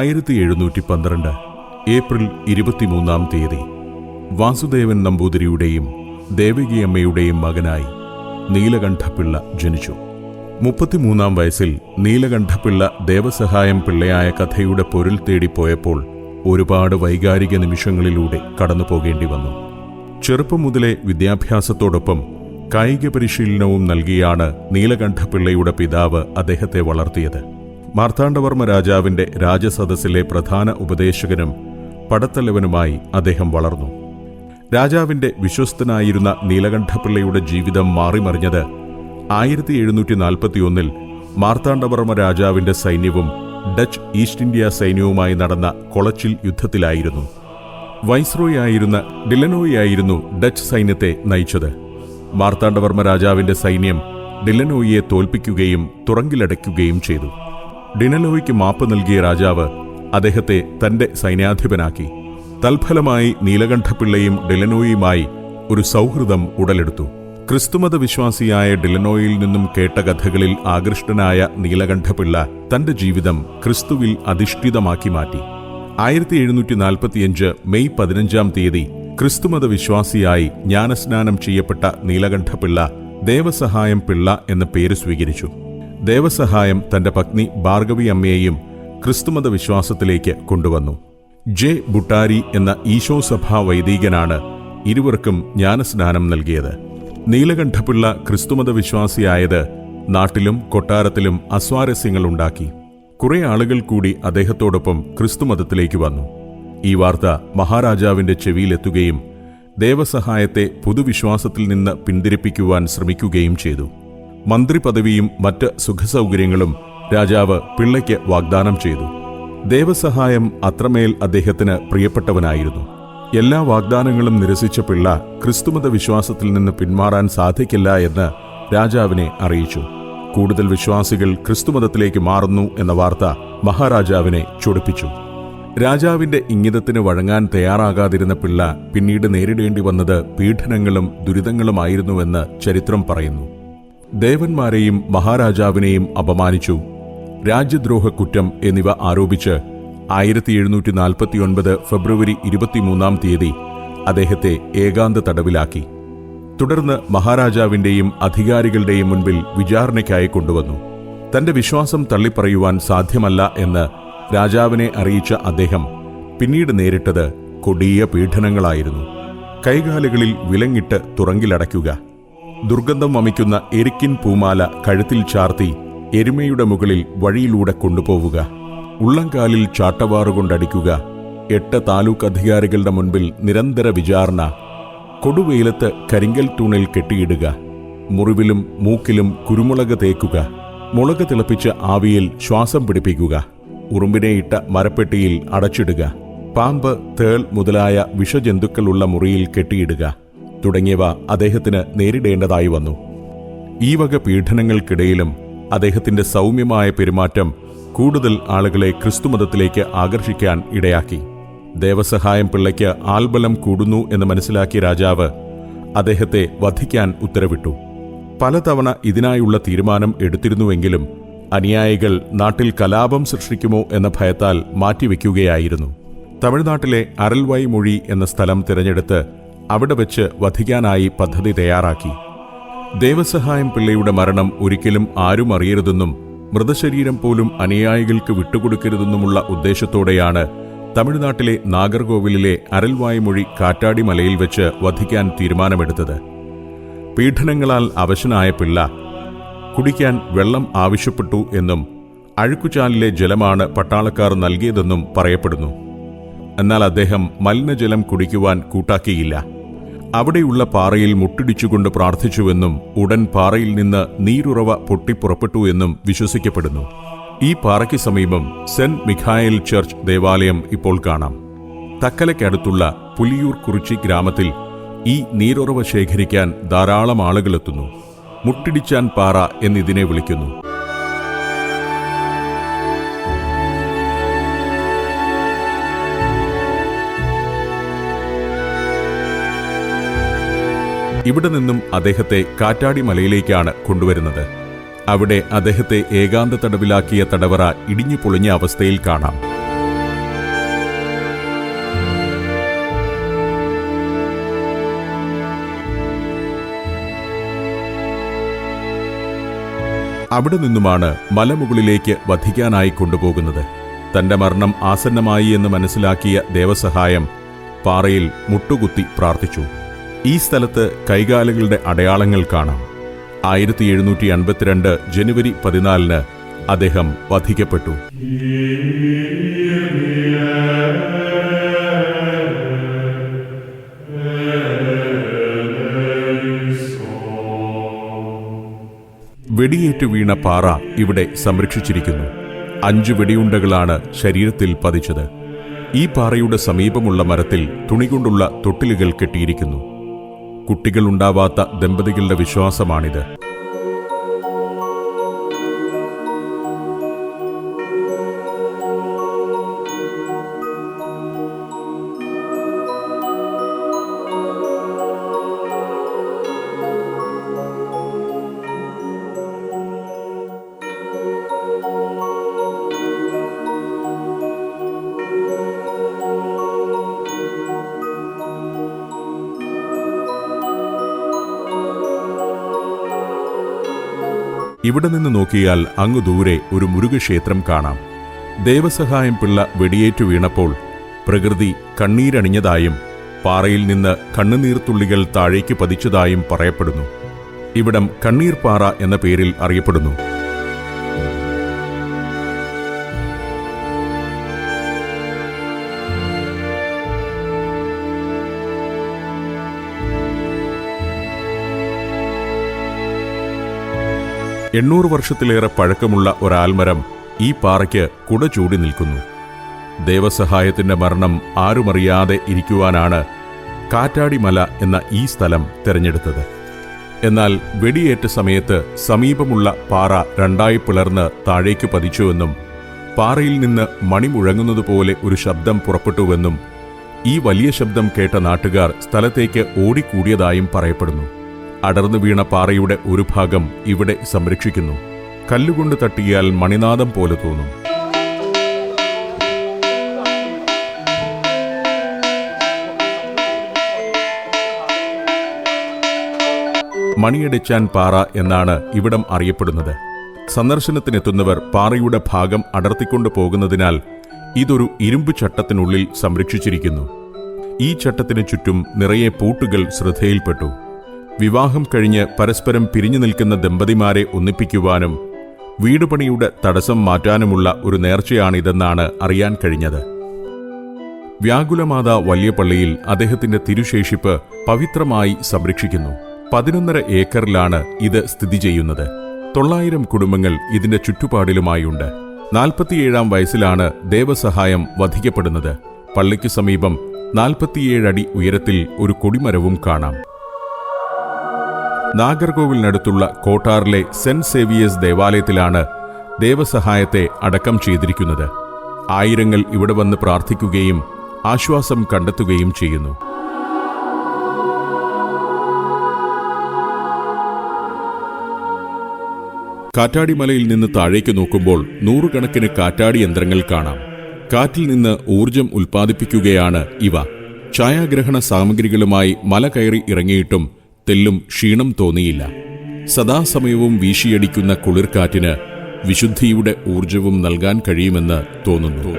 ആയിരത്തി എഴുന്നൂറ്റി പന്ത്രണ്ട് ഏപ്രിൽ ഇരുപത്തിമൂന്നാം തീയതി വാസുദേവൻ നമ്പൂതിരിയുടെയും ദേവകിയമ്മയുടെയും മകനായി നീലകണ്ഠപ്പിള്ള ജനിച്ചു. മുപ്പത്തിമൂന്നാം വയസ്സിൽ നീലകണ്ഠപ്പിള്ള ദേവസഹായം പിള്ളയായ കഥയുടെ പൊരുൾ തേടിപ്പോയപ്പോൾ ഒരുപാട് വൈകാരിക നിമിഷങ്ങളിലൂടെ കടന്നു പോകേണ്ടി വന്നു. ചെറുപ്പം മുതലേ വിദ്യാഭ്യാസത്തോടൊപ്പം കായിക പരിശീലനവും നൽകിയാണ് നീലകണ്ഠപിള്ളയുടെ പിതാവ് അദ്ദേഹത്തെ വളർത്തിയത്. മാർത്താണ്ഡവർമ്മ രാജാവിന്റെ രാജസദസ്സിലെ പ്രധാന ഉപദേശകനും പടത്തലവനുമായി അദ്ദേഹം വളർന്നു. രാജാവിന്റെ വിശ്വസ്തനായിരുന്ന നീലകണ്ഠപിള്ളയുടെ ജീവിതം മാറിമറിഞ്ഞത് ആയിരത്തി എഴുന്നൂറ്റി നാൽപ്പത്തിയൊന്നിൽ മാർത്താണ്ഡവർമ്മ രാജാവിന്റെ സൈന്യവും ഡച്ച് ഈസ്റ്റ് ഇന്ത്യ സൈന്യവുമായി നടന്ന കൊളച്ചിൽ യുദ്ധത്തിലായിരുന്നു. വൈസ്രോയി ആയിരുന്ന ഡിലനോയി ആയിരുന്നു ഡച്ച് സൈന്യത്തെ നയിച്ചത്. മാർത്താണ്ഡവർമ്മ രാജാവിന്റെ സൈന്യം ഡിലനോയിയെ തോൽപ്പിക്കുകയും തുറങ്കിലടയ്ക്കുകയും ചെയ്തു. ഡിനലോയ്ക്ക് മാപ്പ് നൽകിയ രാജാവ് അദ്ദേഹത്തെ തന്റെ സൈന്യാധിപനാക്കി. തൽഫലമായി നീലകണ്ഠപിള്ളയും ഡിലനോയുമായി ഒരു സൗഹൃദം ഉടലെടുത്തു. ക്രിസ്തുമത വിശ്വാസിയായ ഡിലനോയിൽ നിന്നും കേട്ട കഥകളിൽ ആകൃഷ്ടനായ നീലകണ്ഠപിള്ള തന്റെ ജീവിതം ക്രിസ്തുവിൽ അധിഷ്ഠിതമാക്കി മാറ്റി. ആയിരത്തി എഴുന്നൂറ്റി നാൽപ്പത്തിയഞ്ച് മെയ് പതിനഞ്ചാം തീയതി ക്രിസ്തുമത വിശ്വാസിയായി ജ്ഞാനസ്നാനം ചെയ്യപ്പെട്ട നീലകണ്ഠപിള്ള ദേവസഹായം പിള്ള എന്ന പേര് സ്വീകരിച്ചു. ദേവസഹായം തന്റെ പത്നി ഭാർഗവി അമ്മയെയും ക്രിസ്തുമത വിശ്വാസത്തിലേക്ക് കൊണ്ടുവന്നു. ജെ ബുട്ടാരി എന്ന ഈശോസഭാ വൈദികനാണ് ഇരുവർക്കും ജ്ഞാനസ്നാനം നൽകിയത്. നീലകണ്ഠപിള്ള ക്രിസ്തുമത വിശ്വാസിയായത് നാട്ടിലും കൊട്ടാരത്തിലും അസ്വാരസ്യങ്ങളുണ്ടാക്കി. കുറെ ആളുകൾ കൂടി അദ്ദേഹത്തോടൊപ്പം ക്രിസ്തുമതത്തിലേക്ക് വന്നു. ഈ വാർത്ത മഹാരാജാവിന്റെ ചെവിയിലെത്തുകയും ദേവസഹായത്തെ പുതുവിശ്വാസത്തിൽ നിന്ന് പിന്തിരിപ്പിക്കുവാൻ ശ്രമിക്കുകയും ചെയ്തു. മന്ത്രിപദവിയും മറ്റ് സുഖസൗകര്യങ്ങളും രാജാവ് പിള്ളയ്ക്ക് വാഗ്ദാനം ചെയ്തു. ദേവസഹായം അത്രമേൽ അദ്ദേഹത്തിന് പ്രിയപ്പെട്ടവനായിരുന്നു. എല്ലാ വാഗ്ദാനങ്ങളും നിരസിച്ച പിള്ള ക്രിസ്തുമത വിശ്വാസത്തിൽ നിന്ന് പിന്മാറാൻ സാധിക്കില്ല എന്ന് രാജാവിനെ അറിയിച്ചു. കൂടുതൽ വിശ്വാസികൾ ക്രിസ്തുമതത്തിലേക്ക് മാറുന്നു എന്ന വാർത്ത മഹാരാജാവിനെ ചൊടിപ്പിച്ചു. രാജാവിന്റെ ഇംഗിതത്തിന് വഴങ്ങാൻ തയ്യാറാകാതിരുന്ന പിള്ള പിന്നീട് നേരിടേണ്ടി വന്നത് പീഡനങ്ങളും ദുരിതങ്ങളുമായിരുന്നുവെന്ന് ചരിത്രം പറയുന്നു. ദേവന്മാരെയും മഹാരാജാവിനെയും അപമാനിച്ചു. രാജ്യദ്രോഹ കുറ്റം എന്നിവ ആരോപിച്ച് ആയിരത്തി എഴുന്നൂറ്റി നാൽപ്പത്തിയൊൻപത് ഫെബ്രുവരി ഇരുപത്തിമൂന്നാം തീയതി അദ്ദേഹത്തെ ഏകാന്ത തടവിലാക്കി. തുടർന്ന് മഹാരാജാവിന്റെയും അധികാരികളുടെയും മുൻപിൽ വിചാരണയ്ക്കായി കൊണ്ടുവന്നു. തന്റെ വിശ്വാസം തള്ളിപ്പറയുവാൻ സാധ്യമല്ല എന്ന് രാജാവിനെ അറിയിച്ച അദ്ദേഹം പിന്നീട് നേരിട്ടത് കൊടിയ പീഡനങ്ങളായിരുന്നു. കൈകാലുകളിൽ വിലങ്ങിട്ട് തുറങ്കിലടയ്ക്കുക. ദുർഗന്ധം വമിക്കുന്ന എരിക്കിൻ പൂമാല കഴുത്തിൽ ചാർത്തി എരുമയുടെ മുകളിൽ വഴിയിലൂടെ കൊണ്ടുപോവുക. ഉള്ളംകാലിൽ ചാട്ടവാറുകൊണ്ടടിക്കുക എട്ട് താലൂക്ക് അധികാരികളുടെ മുൻപിൽ നിരന്തര വിചാരണ. കൊടുവെയിലത്ത് കരിങ്കൽ തൂണിൽ കെട്ടിയിടുക. മുറിവിലും മൂക്കിലും കുരുമുളക് തേക്കുക. മുളക് തിളപ്പിച്ച ആവിയിൽ ശ്വാസം പിടിപ്പിക്കുക. ഉറുമ്പിനെ ഇട്ട മരപ്പെട്ടിയിൽ അടച്ചിടുക. പാമ്പ് തേൾ മുതലായ വിഷജന്തുക്കളുള്ള മുറിയിൽ കെട്ടിയിടുക. തുടങ്ങിയവ അദ്ദേഹത്തിന് നേരിടേണ്ടതായി വന്നു. ഈ വക പീഡനങ്ങൾക്കിടയിലും അദ്ദേഹത്തിന്റെ സൗമ്യമായ പെരുമാറ്റം കൂടുതൽ ആളുകളെ ക്രിസ്തുമതത്തിലേക്ക് ആകർഷിക്കാൻ ഇടയാക്കി. ദേവസഹായം പിള്ളയ്ക്ക് ആൽബലം കൂടുന്നു എന്ന് മനസ്സിലാക്കിയ രാജാവ് അദ്ദേഹത്തെ വധിക്കാൻ ഉത്തരവിട്ടു. പലതവണ ഇതിനായുള്ള തീരുമാനം എടുത്തിരുന്നുവെങ്കിലും അനുയായികൾ നാട്ടിൽ കലാപം സൃഷ്ടിക്കുമോ എന്ന ഭയത്താൽ മാറ്റിവെക്കുകയായിരുന്നു. തമിഴ്നാട്ടിലെ അരൽവായ് മൊഴി എന്ന സ്ഥലം തിരഞ്ഞെടുത്ത് അവിടെ വെച്ച് വധിക്കാനായി പദ്ധതി തയ്യാറാക്കി. ദേവസഹായം പിള്ളയുടെ മരണം ഒരിക്കലും ആരും അറിയരുതെന്നും മൃതശരീരം പോലും അനുയായികൾക്ക് വിട്ടുകൊടുക്കരുതെന്നുമുള്ള ഉദ്ദേശത്തോടെയാണ് തമിഴ്നാട്ടിലെ നാഗർകോവിലിലെ അരൽവായ്മൊഴി കാറ്റാടി മലയിൽ വെച്ച് വധിക്കാൻ തീരുമാനമെടുത്തത്. പീഡനങ്ങളാൽ അവശനായ പിള്ള കുടിക്കാൻ വെള്ളം ആവശ്യപ്പെട്ടു എന്നും അഴുക്കുചാലിലെ ജലമാണ് പട്ടാളക്കാർ നൽകിയതെന്നും പറയപ്പെടുന്നു. എന്നാൽ അദ്ദേഹം മലിനജലം കുടിക്കുവാൻ കൂട്ടാക്കിയില്ല. അവിടെയുള്ള പാറയിൽ മുട്ടിടിച്ചുകൊണ്ട് പ്രാർത്ഥിച്ചുവെന്നും ഉടൻ പാറയിൽ നിന്ന് നീരുറവ പൊട്ടിപ്പുറപ്പെട്ടു എന്നും വിശ്വസിക്കപ്പെടുന്നു. ഈ പാറയ്ക്ക് സമീപം സെന്റ് മിഖായൽ ചർച്ച് ദേവാലയം ഇപ്പോൾ കാണാം. തക്കലയ്ക്കടുത്തുള്ള പുലിയൂർ കുറിച്ചി ഗ്രാമത്തിൽ ഈ നീരുറവ ശേഖരിക്കാൻ ധാരാളം ആളുകളെത്തുന്നു മുട്ടിടിച്ചാൻ പാറ എന്നിതിനെ വിളിക്കുന്നു. ഇവിടെ നിന്നും അദ്ദേഹത്തെ കാറ്റാടി മലയിലേക്കാണ് കൊണ്ടുവരുന്നത്. അവിടെ അദ്ദേഹത്തെ ഏകാന്ത തടവിലാക്കിയ തടവറ ഇടിഞ്ഞു പൊളിഞ്ഞ അവസ്ഥയിൽ കാണാം. അവിടെ നിന്നുമാണ് മലമുകളിലേക്ക് വധിക്കാനായി കൊണ്ടുപോകുന്നത്. തന്റെ മരണം ആസന്നമായി എന്ന് മനസ്സിലാക്കിയ ദേവസഹായം പാറയിൽ മുട്ടുകുത്തി പ്രാർത്ഥിച്ചു. ഈ സ്ഥലത്ത് കൈകാലുകളുടെ അടയാളങ്ങൾ കാണാം. ആയിരത്തി എഴുന്നൂറ്റി അൻപത്തിരണ്ട് ജനുവരി പതിനാലിന് അദ്ദേഹം വധിക്കപ്പെട്ടു. വെടിയേറ്റു വീണ പാറ ഇവിടെ സംരക്ഷിച്ചിരിക്കുന്നു. അഞ്ച് വെടിയുണ്ടകളാണ് ശരീരത്തിൽ പതിച്ചത്. ഈ പാറയുടെ സമീപമുള്ള മരത്തിൽ തുണികൊണ്ടുള്ള തൊട്ടിലുകൾ കെട്ടിയിരിക്കുന്നു. കുട്ടികളുണ്ടാവാത്ത ദമ്പതികളുടെ വിശ്വാസമാണിത്. ഇവിടെ നിന്ന് നോക്കിയാൽ അങ്ങു ദൂരെ ഒരു മുരുകക്ഷേത്രം കാണാം. ദേവസഹായം പിള്ള വെടിയേറ്റു വീണപ്പോൾ പ്രകൃതി കണ്ണീരണിഞ്ഞതായും പാറയിൽ നിന്ന് കണ്ണുനീർത്തുള്ളികൾ താഴേക്ക് പതിച്ചതായും പറയപ്പെടുന്നു. ഇവിടം കണ്ണീർ പാറ എന്ന പേരിൽ അറിയപ്പെടുന്നു. എണ്ണൂറ് വർഷത്തിലേറെ പഴക്കമുള്ള ഒരാൽമരം ഈ പാറയ്ക്ക് കുട ചൂടി നിൽക്കുന്നു. ദേവസഹായത്തിന്റെ മരണം ആരുമറിയാതെ ഇരിക്കുവാനാണ് കാറ്റാടിമല എന്ന ഈ സ്ഥലം തിരഞ്ഞെടുത്തത്. എന്നാൽ വെടിയേറ്റ സമയത്ത് സമീപമുള്ള പാറ രണ്ടായി പിളർന്ന് താഴേക്ക് പതിച്ചുവെന്നും പാറയിൽ നിന്ന് മണി മുഴങ്ങുന്നതുപോലെ ഒരു ശബ്ദം പുറപ്പെട്ടുവെന്നും ഈ വലിയ ശബ്ദം കേട്ട നാട്ടുകാർ സ്ഥലത്തേക്ക് ഓടിക്കൂടിയതായും പറയപ്പെടുന്നു. അടർന്നു വീണ പാറയുടെ ഒരു ഭാഗം ഇവിടെ സംരക്ഷിക്കുന്നു. കല്ലുകൊണ്ട് തട്ടിയാൽ മണിനാദം പോലെ തോന്നും. മണിയടിച്ചാൻ പാറ എന്നാണ് ഇവിടം അറിയപ്പെടുന്നത്. സന്ദർശനത്തിനെത്തുന്നവർ പാറയുടെ ഭാഗം അടർത്തിക്കൊണ്ടു പോകുന്നതിനാൽ ഇതൊരു ഇരുമ്പ് ചട്ടത്തിനുള്ളിൽ സംരക്ഷിച്ചിരിക്കുന്നു. ഈ ചട്ടത്തിനു ചുറ്റും നിറയെ പൂട്ടുകൾ ശ്രദ്ധയിൽപ്പെട്ടു. വിവാഹം കഴിഞ്ഞ് പരസ്പരം പിരിഞ്ഞു നിൽക്കുന്ന ദമ്പതിമാരെ ഒന്നിപ്പിക്കുവാനും വീടുപണിയുടെ തടസ്സം മാറ്റാനുമുള്ള ഒരു നേർച്ചയാണിതെന്നാണ് അറിയാൻ കഴിഞ്ഞത്. വ്യാകുലമാത വലിയ പള്ളിയിൽ അദ്ദേഹത്തിന്റെ തിരുശേഷിപ്പ് പവിത്രമായി സംരക്ഷിക്കുന്നു. പതിനൊന്നര ഏക്കറിലാണ് ഇത് സ്ഥിതി ചെയ്യുന്നത്. തൊള്ളായിരം കുടുംബങ്ങൾ ഇതിന്റെ ചുറ്റുപാടിലുമായുണ്ട്. നാൽപ്പത്തിയേഴാം വയസ്സിലാണ് ദേവസഹായം വധിക്കപ്പെടുന്നത്. പള്ളിക്ക് സമീപം നാൽപ്പത്തിയേഴടി ഉയരത്തിൽ ഒരു കൊടിമരവും കാണാം. നാഗർകോവിലിനടുത്തുള്ള കോട്ടാറിലെ സെന്റ് സേവിയേഴ്സ് ദേവാലയത്തിലാണ് ദേവസഹായത്തെ അടക്കം ചെയ്തിരിക്കുന്നത്. ആയിരങ്ങൾ ഇവിടെ വന്ന് പ്രാർത്ഥിക്കുകയും ആശ്വാസം കണ്ടെത്തുകയും ചെയ്യുന്നു. കാറ്റാടിമലയിൽ നിന്ന് താഴേക്ക് നോക്കുമ്പോൾ നൂറുകണക്കിന് കാറ്റാടി യന്ത്രങ്ങൾ കാണാം. കാറ്റിൽ നിന്ന് ഊർജം ഉൽപ്പാദിപ്പിക്കുകയാണ് ഇവ. ഛായാഗ്രഹണ സാമഗ്രികളുമായി മല കയറി ഇറങ്ങിയിട്ടും തെല്ലും ക്ഷീണം തോന്നിയില്ല. സദാസമയവും വീശിയടിക്കുന്ന കുളിർക്കാറ്റിന് വിശുദ്ധിയുടെ ഊർജവും നൽകാൻ കഴിയുമെന്ന് തോന്നുന്നു.